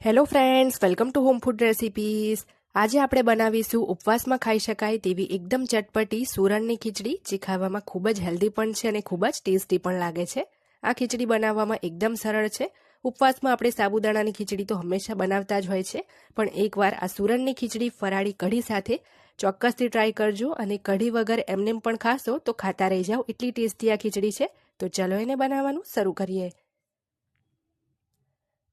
Hello friends welcome to home food recipes આજે આપણે બનાવીશું ઉપવાસમાં ખાઈ શકાય તેવી એકદમ ચટપટી સુરણની ખીચડી, જે ખાવામાં ખૂબ જ હેલ્ધી પણ છે અને ખૂબ જ ટેસ્ટી પણ લાગે છે. આ ખીચડી બનાવવામાં એકદમ સરળ છે. ઉપવાસમાં આપણે સાબુદાણાની ખીચડી તો હંમેશા બનાવતા જ હોય છે, પણ એકવાર આ સુરણની ખીચડી ફરાળી કઢી સાથે ચોક્કસથી ટ્રાય કરજો અને કઢી વગર એમનેમ પણ ખાશો તો ખાતા રહી જાઓ. એટલી ટેસ્ટી આ ખીચડી છે. તો ચલો એને બનાવવાનું શરૂ કરીએ.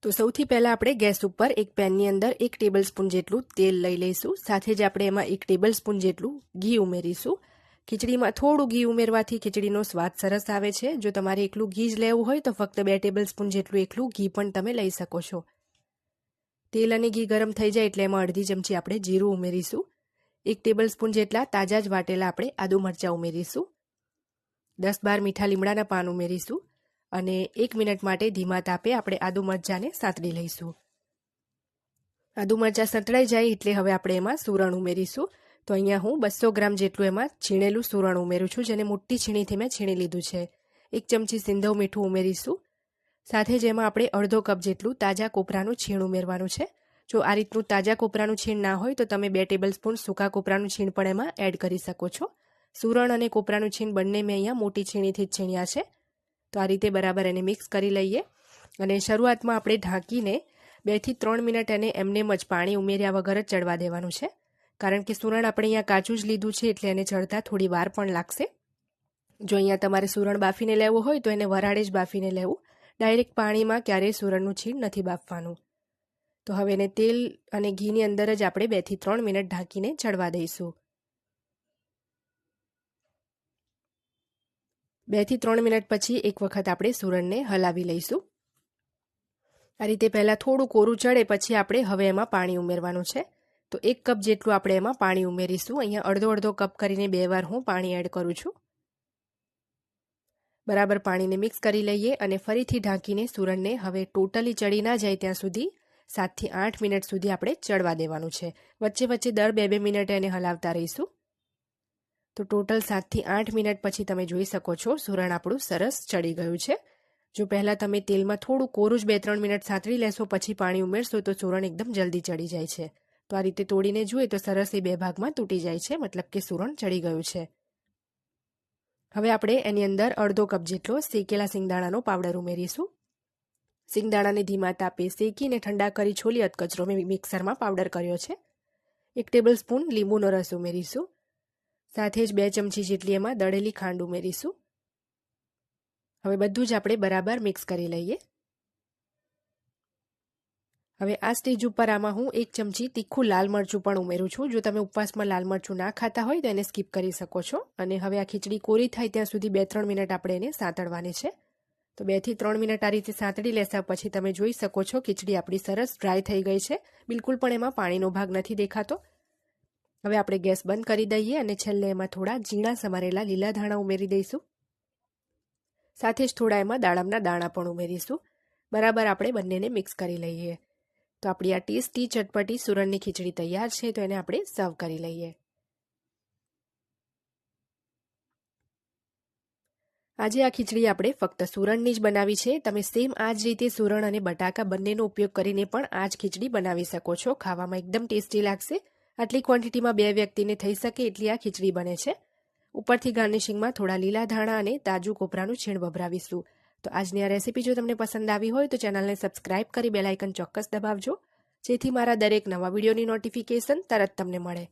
તો સૌથી પહેલાં આપણે ગેસ ઉપર એક પેનની અંદર એક ટેબલ સ્પૂન જેટલું તેલ લઈ લઈશું. સાથે જ આપણે એમાં એક ટેબલ સ્પૂન જેટલું ઘી ઉમેરીશું. ખીચડીમાં થોડું ઘી ઉમેરવાથી ખીચડીનો સ્વાદ સરસ આવે છે. જો તમારે એકલું ઘી જ લેવું હોય તો ફક્ત બે ટેબલ સ્પૂન જેટલું એકલું ઘી પણ તમે લઈ શકો છો. તેલ અને ઘી ગરમ થઈ જાય એટલે એમાં અડધી ચમચી આપણે જીરું ઉમેરીશું. એક ટેબલ સ્પૂન જેટલા તાજા જ વાટેલા આપણે આદુ મરચાં ઉમેરીશું. દસ બાર મીઠા લીમડાના પાન ઉમેરીશું. અને એક મિનિટ માટે ધીમા તાપે આપણે આદુ મરચાંને સાંતળી લઈશું. આદુ મરચાં સંતળાઈ જાય એટલે હવે આપણે એમાં સુરણ ઉમેરીશું. તો અહીંયા હું બસો ગ્રામ જેટલું એમાં છીણેલું સુરણ ઉમેરું છું, જેને મોટી છીણીથી મેં છીણી લીધું છે. એક ચમચી સિંધવ મીઠું ઉમેરીશું. સાથે જ એમાં આપણે અડધો કપ જેટલું તાજા કોપરાનું છીણ ઉમેરવાનું છે. જો આ રીતનું તાજા કોપરાનું છીણ ના હોય, તો તમે બે ટેબલ સ્પૂન સૂકા કોપરાનું છીણ પણ એમાં એડ કરી શકો છો. સુરણ અને કોપરાનું છીણ બંને મેં અહીંયા મોટી છીણીથી જ છીણ્યા છે. તો આ રીતે બરાબર એને મિક્સ કરી લઈએ. અને શરૂઆતમાં આપણે ઢાંકીને બેથી ત્રણ મિનિટ એને એમનેમ જ પાણી ઉમેર્યા વગર જ ચડવા દેવાનું છે. કારણ કે સુરણ આપણે અહીંયા કાચું જ લીધું છે એટલે એને ચડતા થોડી વાર પણ લાગશે. જો અહીંયા તમારે સુરણ બાફીને લેવું હોય તો એને વરાળે જ બાફીને લેવું. ડાયરેક્ટ પાણીમાં ક્યારેય સુરણનું છીણ નથી બાફવાનું. તો હવે એને તેલ અને ઘીની અંદર જ આપણે બેથી ત્રણ મિનિટ ઢાંકીને ચડવા દઈશું. બેથી ત્રણ મિનિટ પછી એક વખત આપણે સુરણને હલાવી લઈશું. આ રીતે પહેલાં થોડું કોરું ચડે પછી આપણે હવે એમાં પાણી ઉમેરવાનું છે. તો એક કપ જેટલું આપણે એમાં પાણી ઉમેરીશું. અહીંયા અડધો અડધો કપ કરીને બે વાર હું પાણી એડ કરું છું. બરાબર પાણીને મિક્સ કરી લઈએ અને ફરીથી ઢાંકીને સુરણને હવે ટોટલી ચડી ના જાય ત્યાં સુધી સાતથી આઠ મિનિટ સુધી આપણે ચડવા દેવાનું છે. વચ્ચે વચ્ચે દર બે બે મિનિટે એને હલાવતા રહીશું. તો ટોટલ સાતથી આઠ મિનિટ પછી તમે જોઈ શકો છો, સુરણ આપણું સરસ ચડી ગયું છે. જો પહેલાં તમે તેલમાં થોડું કોરું જ બે ત્રણ મિનિટ સાંતળી લેશો, પછી પાણી ઉમેરશો તો સુરણ એકદમ જલ્દી ચડી જાય છે. તો આ રીતે તોડીને જોઈએ તો સરસ એ બે ભાગમાં તૂટી જાય છે, મતલબ કે સુરણ ચડી ગયું છે. હવે આપણે એની અંદર અડધો કપ જેટલો શેકેલા સિંગદાણાનો પાવડર ઉમેરીશું. સિંગદાણાને ધીમા તાપે શેકીને ઠંડા કરી છોલી અધકચરો મેં, મિક્સરમાં પાવડર કર્યો છે. એક ટેબલ સ્પૂન લીંબુનો રસ ઉમેરીશું. સાથે જ બે ચમચી જેટલી એમાં દળેલી ખાંડ ઉમેરીશું. હવે બધું જ આપણે બરાબર મિક્સ કરી લઈએ. હવે આ સ્ટેજ ઉપર આમાં હું એક ચમચી તીખું લાલ મરચું પણ ઉમેરું છું. જો તમે ઉપવાસમાં લાલ મરચું ના ખાતા હોય તો એને સ્કીપ કરી શકો છો. અને હવે આ ખીચડી કોરી થાય ત્યાં સુધી બે ત્રણ મિનિટ આપણે એને સાંતળવાની છે. તો બેથી ત્રણ મિનિટ આ રીતે સાંતળી લેશા પછી તમે જોઈ શકો છો ખીચડી આપણી સરસ ડ્રાય થઈ ગઈ છે. બિલકુલ પણ એમાં પાણીનો ભાગ નથી દેખાતો. હવે આપણે ગેસ બંધ કરી દઈએ અને છેલ્લે એમાં થોડા ઝીણા સમારેલા લીલા ધાણા ઉમેરી દઈશું. સાથે જ થોડા એમાં દાડમના દાણા પણ ઉમેરીશું. બરાબર આપણે બંનેને મિક્સ કરી લઈએ. તો આપણી આ ટેસ્ટી ચટપટી સુરણની ખીચડી તૈયાર છે, તો એને આપણે સર્વ કરી લઈએ. આજે આ ખીચડી આપણે ફક્ત સુરણની જ બનાવી છે. તમે સેમ આ જ રીતે સુરણ અને બટાકા બંનેનો ઉપયોગ કરીને પણ આ જ ખીચડી બનાવી શકો છો. ખાવામાં એકદમ ટેસ્ટી લાગશે. આટલી ક્વોન્ટિટીમાં બે વ્યક્તિને થઈ શકે એટલી આ ખીચડી બને છે. ઉપરથી ગાર્નિશિંગમાં થોડા લીલા ધાણા અને તાજું કોપરાનું છીણ ભભરાવીશું તો આજની આ રેસીપી જો તમને પસંદ આવી હોય તો ચેનલને સબસ્ક્રાઇબ કરી બેલાઇકન ચોક્કસ દબાવજો. જેથી મારા દરેક નવા વિડીયોની નોટિફિકેશન તરત તમને મળે.